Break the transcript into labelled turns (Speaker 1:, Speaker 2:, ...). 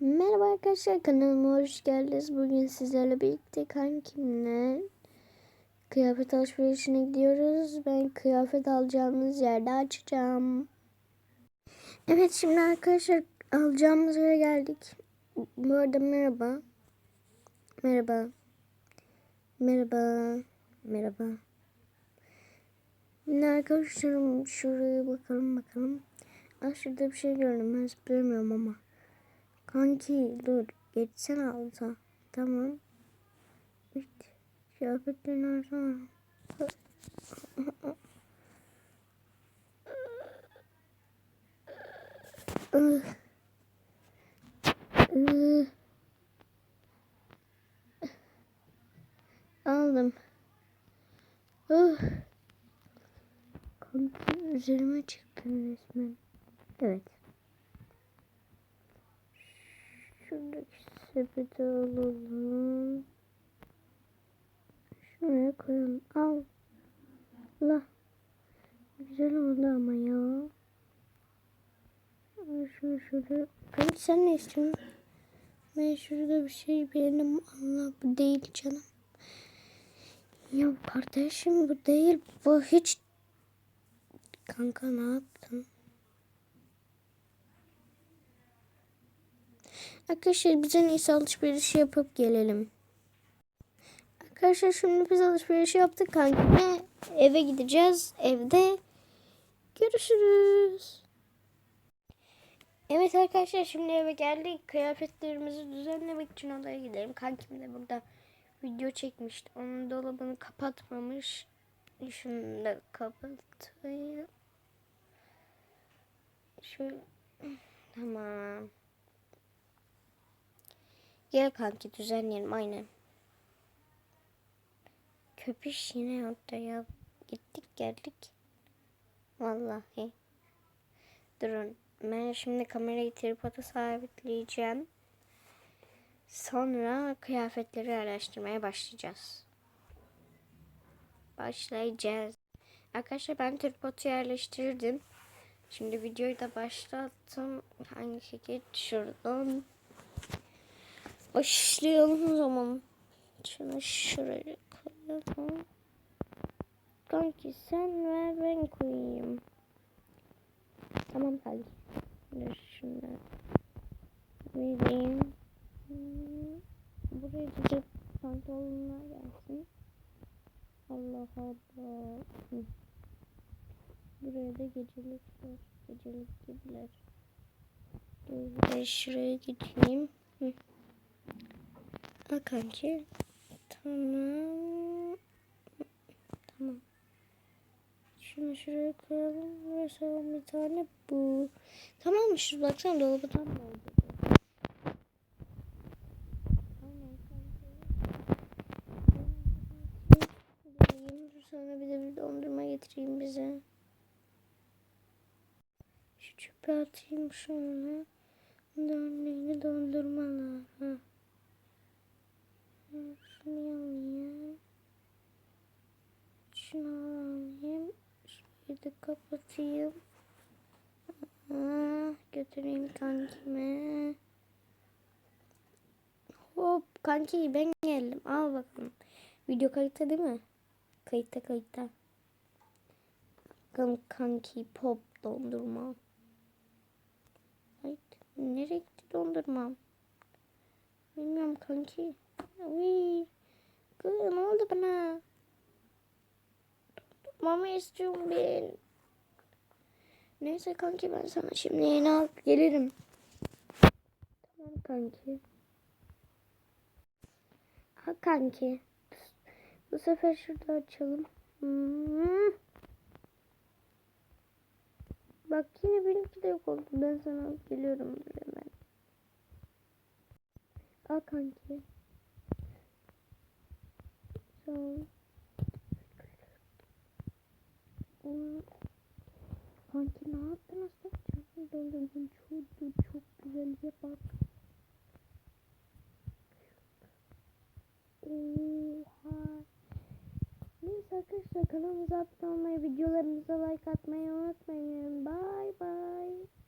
Speaker 1: Merhaba arkadaşlar kanalıma hoş geldiniz. Bugün sizlerle birlikte kankimle kıyafet alışverişine gidiyoruz. Ben kıyafet alacağımız yerde açacağım. Evet şimdi arkadaşlar alacağımız yere geldik. Bu arada merhaba. Merhaba. Merhaba. Merhaba. Şimdi arkadaşlarım şuraya bakalım bakalım. Aa, şurada bir şey gördüm. Ben zıplayamıyorum ama. Kanki dur. Geçsen alta. Tamam. İşte kıyafetlerini alsana. Aldım. Uh. Kanki üzerime çıktın resmen. Evet. Şuradaki sepeti alalım. Şuraya koyalım. Al. Allah. Güzel oldu ama ya. Şunu şurada. Kanki sen ne istiyorsun? Ben şurada bir şey beğendim. Allah bu değil canım. Ya kardeşim bu değil. Bu hiç... Kanka ne yaptın? Arkadaşlar biz en iyisi alışveriş yapıp gelelim. Arkadaşlar şimdi biz alışveriş yaptık kankime. Eve gideceğiz. Evde görüşürüz. Evet arkadaşlar şimdi eve geldik. Kıyafetlerimizi düzenlemek için odaya gidelim. Kankim de burada video çekmişti. Onun dolabını kapatmamış. Şunu da kapatayım. Şöyle. Tamam. Gel kanki düzenleyelim aynen. Köpüş yine orada ya. Gittik geldik. Vallahi. Durun. Ben şimdi kamerayı tripoda sabitleyeceğim. Sonra kıyafetleri araştırmaya başlayacağız. Başlayacağız. Arkadaşlar ben tripodu yerleştirdim. Şimdi videoyu da başlattım. Hangi geç şuradan. Başlayalım zaman. Şunu şuraya koyalım. Kanki sen ver ben koyayım. Tamam. Dur şunları vereyim. Buraya cicik pantolonlar gelsin. Allah Allah. Buraya da gecelik var. Gecelik gibiler. Şuraya gideyim. Hı. Kanki. Tamam. Tamam. Şunu şuraya koyalım. Mesela bir tane bu. Tamam mı? Şu baksana dolabı tam oldu. Sonra bir de bir dondurma getireyim bize. Şu çöpe atayım şunu. Dönmeyi dondurmalar. Ha. Şunu alayım. Şunu alayım. Şurayı da kapatayım. Aa, götüreyim kankime. Hop kanki ben geldim. Al bakalım. Video kayıtta değil mi? Kayıtta kayıtta. Bakalım kanki pop dondurma. Hayır. Nereye gitti dondurmam? Bilmiyorum kanki. Uy. Ne oldu bana? Mama istiyorum ben. Neyse kanki ben sana şimdi yeni alıp gelirim. Tamam kanki. Ha kanki. Bu sefer şurada açalım. Hmm. Bak yine benimki de yok oldu. Ben sana geliyorum hemen. Al kanki. Kanki ne yaptın aslan? Canım doldurdun çok güzel ye bak. Oha. Neyse arkadaşlar kanalımıza abone olmayı, videolarımıza like atmayı unutmayın. Bye bye.